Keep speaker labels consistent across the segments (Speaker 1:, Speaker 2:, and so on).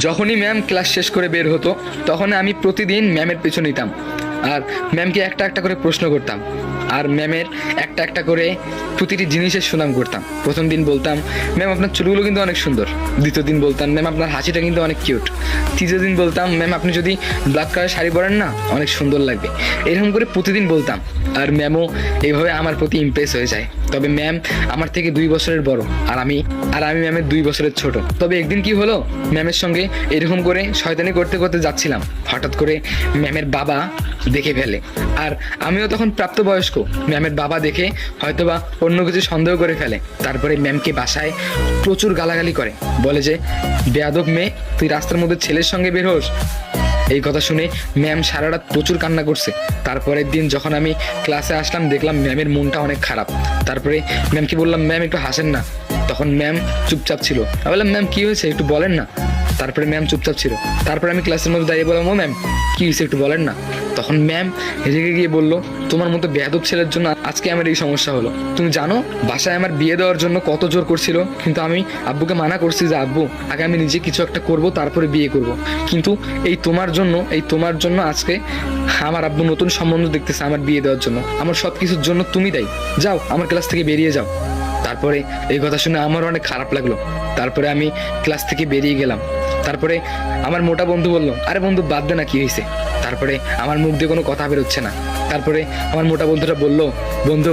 Speaker 1: যখনই ma'am class শেষ করে বের হতো তখন আমি প্রতিদিন ম্যামের পেছনে নিতাম। আর ম্যামকে একটা একটা করে প্রশ্ন করতাম। আর ম্যামের একটা একটা করে প্রতিটি জিনিসের সুনাম করতাম। প্রথম দিন বলতাম, ম্যাম, আপনার চুলগুলো কিন্তু অনেক সুন্দর। দ্বিতীয় দিন বলতাম, ম্যাম, আপনার হাসিটা কিন্তু অনেক কিউট। তৃতীয় দিন বলতাম, ম্যাম, আপনি যদি ব্ল্যাক কালার শাড়ি পরেন না, অনেক সুন্দর লাগবে। এরকম করে প্রতিদিন বলতাম। আর ম্যামও এইভাবে আমার প্রতি ইমপ্রেস হয়ে যায়। তবে ম্যাম আমার থেকে দুই বছরের বড়, আর আমি আর আমি ম্যামের দুই বছরের ছোট। তবে একদিন কি হলো, ম্যামের সঙ্গে এরকম করে শয়তানি করতে করতে যাচ্ছিলাম। হঠাৎ করে ম্যামের বাবা দেখে ফেলে। আর আমিও তখন প্রাপ্তবয়স্ক। ম্যামের বাবা দেখে হয়তোবা অন্য কিছু সন্দেহ করে ফেলে। তারপরে ম্যামকে বাসায় প্রচুর গালাগালি করে। বলে যে, বেয়াদব মেয়ে, তুই রাস্তার মধ্যে ছেলের সঙ্গে বের হোস। এই কথা শুনে ম্যাম সারা রাত প্রচুর কান্না করছে। তারপরের দিন যখন আমি ক্লাসে আসলাম, দেখলাম ম্যামের মনটা অনেক খারাপ। তারপরে ম্যামকে বললাম, ম্যাম, একটু হাসেন না। তখন ম্যাম চুপচাপ ছিল। আমি বললাম, ম্যাম, কি হয়েছে? একটু বলেন না। তারপরে ম্যাম চুপচাপ ছিল। তারপরে আমি ক্লাসের মধ্যে দাঁড়িয়ে বললাম, ও ম্যাম, কি হয়েছে? একটু বলেন না। তখন ম্যাম রেগে গিয়ে বলল, তোমার মতো বেয়াদব ছেলের জন্য আজকে আমার এই সমস্যা হলো। তুমি জানো, বাসায় আমার বিয়ে দেওয়ার জন্য কত জোর করছিল, কিন্তু আমি আব্বুকে মানা করছি যে, আব্বু, আগে আমি নিজে কিছু একটা করব, তারপরে বিয়ে করব। কিন্তু এই তোমার জন্য, এই তোমার জন্য আজকে আমার আব্বু নতুন সম্বন্ধ দেখতেছে আমার বিয়ে দেওয়ার জন্য। আমার সব কিছুর জন্য তুমি দায়ী। যাও, আমার ক্লাস থেকে বেরিয়ে যাও। তারপরে এই কথা শুনে আমার অনেক খারাপ লাগল। তারপরে আমি ক্লাস থেকে বেরিয়ে গেলাম। তারপরে আমার মোটা বন্ধু বলল, আরে বন্ধু, বাদ দে না, কি হয়েছে? তারপরে আমার মুখ দিয়ে কোনো কথা বেরোচ্ছে না। তারপরে আমার মোটা বন্ধুটা বলল, বন্ধু,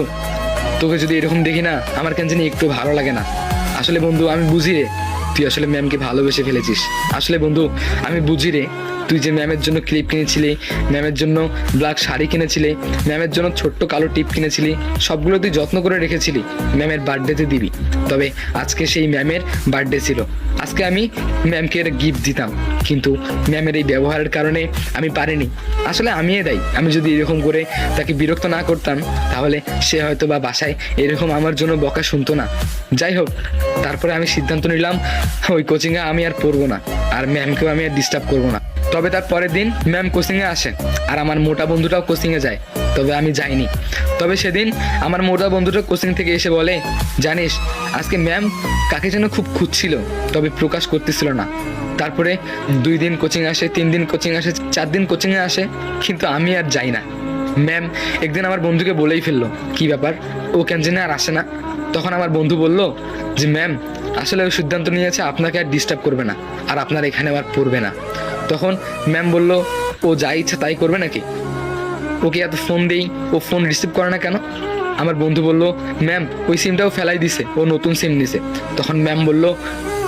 Speaker 1: তোকে যদি এরকম দেখি না, আমার কেন জানি একটু ভালো লাগে না। আসলে বন্ধু, আমি বুঝি রে, তুই আসলে ম্যামকে ভালোবেসে ফেলেছিস। আসলে বন্ধু, আমি বুঝি রে তুই যে ম্যামের জন্য ক্লিপ কিনেছিলি, ম্যামের জন্য ব্ল্যাক শাড়ি কিনেছিলি, ম্যামের জন্য ছোট্ট কালো টিপ কিনেছিলি, সবগুলো তুই যত্ন করে রেখেছিলি, ম্যামের বার্থডেতে দিবি। তবে আজকে সেই ম্যামের বার্থডে ছিল। আজকে আমি ম্যামকে গিফট দিতাম। কিন্তু ম্যামের এই ব্যবহারের কারণে আমি পারিনি। আসলে আমিই দায়ী। আমি যদি এরকম করে তাকে বিরক্ত না করতাম, তাহলে সে হয়তো বা বাসায় এরকম আমার জন্য বকা শুনতো না। যাই হোক, তারপরে আমি সিদ্ধান্ত নিলাম, ওই কোচিংয়ে আমি আর পড়ব না। আর ম্যামকেও আমি আর ডিস্টার্ব করব না। তবে তার পরের দিন ম্যাম কোচিংয়ে আসে আর আমার মোটা বন্ধুটাও কোচিংয়ে যায়, তবে আমি যাইনি। তবে সেদিন আমার মোটা বন্ধুটা কোচিং থেকে এসে বলে, জানিস, আজকে ম্যাম কাকে যেন খুব খুঁজছিল, তবে প্রকাশ করতেছিল না। তারপরে দুই দিন কোচিং আসে, তিন দিন কোচিং আসে, চার দিন কোচিংয়ে আসে, কিন্তু আমি আর যাই না। ম্যাম একদিন আমার বন্ধুকে বলেই ফেলল, কি ব্যাপার? ও কেন জানে আর আসে না? তখন আমার বন্ধু বলল যে, ম্যাম, আসলে ও সিদ্ধান্ত নিয়েছে আপনাকে আর ডিস্টার্ব করবে না, আর আপনার এখানে আর পড়বে না। তখন ম্যাম বলল, ও যা ইচ্ছা তাই করবে নাকি? ওকে এত ফোন দেই, ও ফোন রিসিভ করে না কেন? আমার বন্ধু বলল, ম্যাম, ওই সিমটাও ফেলাই দিছে, ও নতুন সিম নিছে। তখন ম্যাম বলল,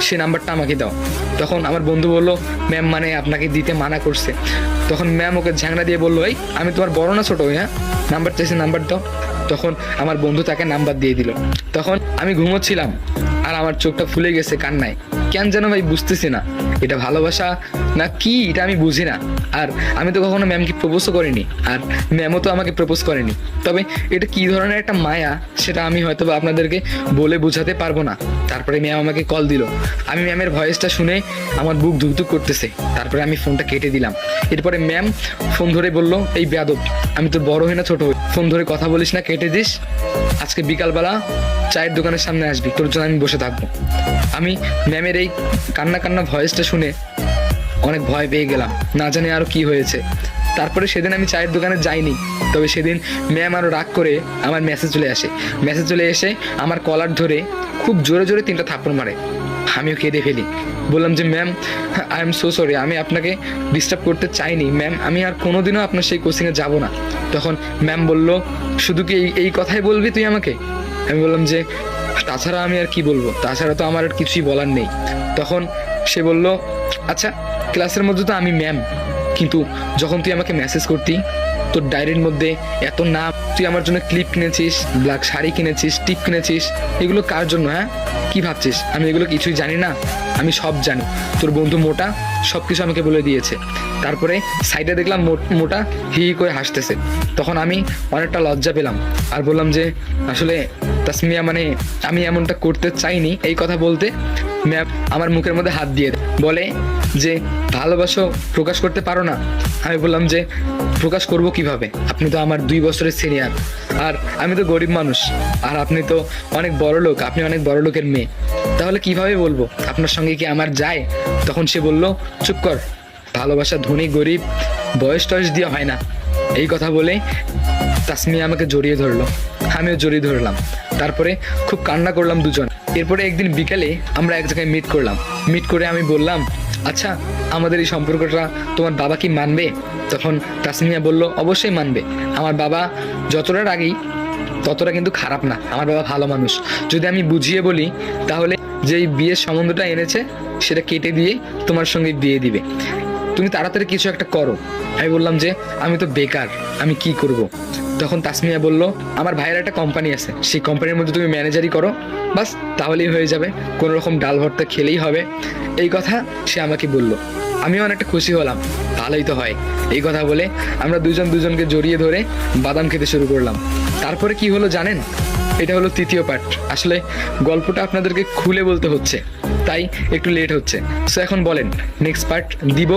Speaker 1: সে নাম্বারটা আমাকে দাও। তখন আমার বন্ধু বলল, ম্যাম মানে আপনাকে দিতে মানা করছে। তখন ম্যাম ওকে ঝাংড়া দিয়ে বলল, এই, আমি তোমার বড় না ছোট হ্যাঁ? নাম্বার চাইছে, নাম্বার দাও। তখন আমার বন্ধু তাকে নাম্বার দিয়ে দিল। তখন আমি ঘুমোচ্ছিলাম, আর আমার চোখটা ফুলে গেছে কান্নায়। কেন যেন ভাই বুঝতেছি না? এটা ভালোবাসা না কি, এটা আমি বুঝি না। আর আমি তো কখনো ম্যামকে প্রপোজও করিনি। আর ম্যামও তো আমাকে প্রপোজ করেনি। তবে এটা কি ধরনের একটা মায়া, সেটা আমি হয়তো বা আপনাদেরকে বলে বোঝাতে পারব না। তারপরে ম্যাম আমাকে কল দিল। আমি ম্যামের ভয়েসটা শুনে আমার বুক ধুকধুক করতেছে। তারপরে আমি ফোনটা কেটে দিলাম। এরপরে ম্যাম ফোন ধরে বলল, এই বেয়াদব, আমি তো বড় হই না, ছোট হই। ফোন ধরে কথা বলিস না, কেটে দিস। আজকে বিকালবেলা চায়ের দোকানের সামনে আসবি। তোর জন্য আমি বসে থাকব। আমি ম্যামের এই কান্না কান্না ভয়েসটা শুনে অনেক ভয় পেয়ে গেলাম। না জানি আরও কি হয়েছে। তারপরে সেদিন আমি চায়ের দোকানে যাইনি। তবে সেদিন ম্যাম আরও রাগ করে আমার মেসেজ চলে আসে। মেসেজ চলে এসে আমার কলার ধরে খুব জোরে জোরে তিনটা থাপ্পড় মারে। আমিও কেঁদে ফেলি। বললাম যে ma'am I am so sorry আমি আপনাকে ডিস্টার্ব করতে চাইনি। ম্যাম আমি আর কোনোদিনও আপনার সেই কোচিংয়ে যাব না। তখন ম্যাম বলল, শুধু কি এই কথাই বলবি তুই আমাকে? আমি বললাম যে তাছাড়া আমি আর কি বলব? তাছাড়া তো আমার আর কিছুই বলার নেই। তখন সে বলল আচ্ছা ক্লাসের মধ্যে তো আমি ম্যাম কিন্তু যখন তুই আমাকে মেসেজ করতি তোর ডায়েরির মধ্যে এত নাম, তুই আমার জন্য ক্লিপ কিনেছিস ব্ল্যাক শাড়ি কিনেছিস টিপ কিনেছিস, এগুলো কার জন্য হ্যাঁ? কি ভাবছিস? আমি এগুলো কিছুই জানি না, আমি সব জানি। তোর বন্ধু মোটা সব কিছু আমাকে বলে দিয়েছে। তারপরে সাইডে দেখলাম মোটা হি হি করে হাসতেছে। তখন আমি অনেকটা লজ্জা পেলাম আর বললাম যে, আসলে তাসমিয়া মানে আমি এমনটা করতে চাইনি। এই কথা বলতে ম্যাম, আমার মুখের মধ্যে হাত দিয়ে বলে যে, ভালোবাসো, প্রকাশ করতে পারো না। আমি বললাম যে, প্রকাশ করব কীভাবে? আপনি তো আমার দুই বছরের সিনিয়র। আর আমি তো গরিব মানুষ। আর আপনি তো অনেক বড় লোক। আপনি অনেক বড় লোকের মেয়ে। তাহলে কীভাবে বলব? আপনার সঙ্গে কি আমার যায়? তখন সে বলল, চুপ কর। ভালোবাসা ধনী, গরিব, বয়স টয়স দিয়ে হয় না। এই কথা বলে তাসমিয়া আমাকে জড়িয়ে ধরলো। আমিও জড়িয়ে ধরলাম। তারপরে খুব কান্না করলাম দুজন। এরপরে একদিন বিকেলে আমরা এক জায়গায় মিট করলাম। মিট করে আমি বললাম আচ্ছা আমাদের এই সম্পর্কটা তোমার বাবা কি মানবে? তখন তাসমিয়া বলল, অবশ্যই মানবে। আমার বাবা যতটা রাগি, ততটা কিন্তু খারাপ না। আমার বাবা ভালো মানুষ। যদি আমি বুঝিয়ে বলি, তাহলে যেই বিয়ের সম্বন্ধটা এনেছে, সেটা কেটে দিয়ে তোমার সঙ্গে বিয়ে দিবে। তুমি তাড়াতাড়ি কিছু একটা করো। আমি বললাম যে, আমি তো বেকার, আমি কি করব? তখন তাসমিয়া বলল, আমার ভাইয়ের একটা কোম্পানি আছে, সেই কোম্পানির মধ্যে তুমি ম্যানেজারই করো। বাস, তাহলেই হয়ে যাবে, কোনো রকম ডাল ভর্তা খেলেই হবে। এই কথা সে আমাকে বলল। আমিও অনেকটা খুশি হলাম, ভালোই তো হয়। এই কথা বলে আমরা দুজন দুজনকে জড়িয়ে ধরে বাদাম খেতে শুরু করলাম। তারপরে কি হলো জানেন? এটা হলো তৃতীয় পার্ট আসলে গল্পটা আপনাদেরকে খুলে বলতে হচ্ছে, তাই একটু লেট হচ্ছে। সো এখন বলেন নেক্সট পার্ট দিব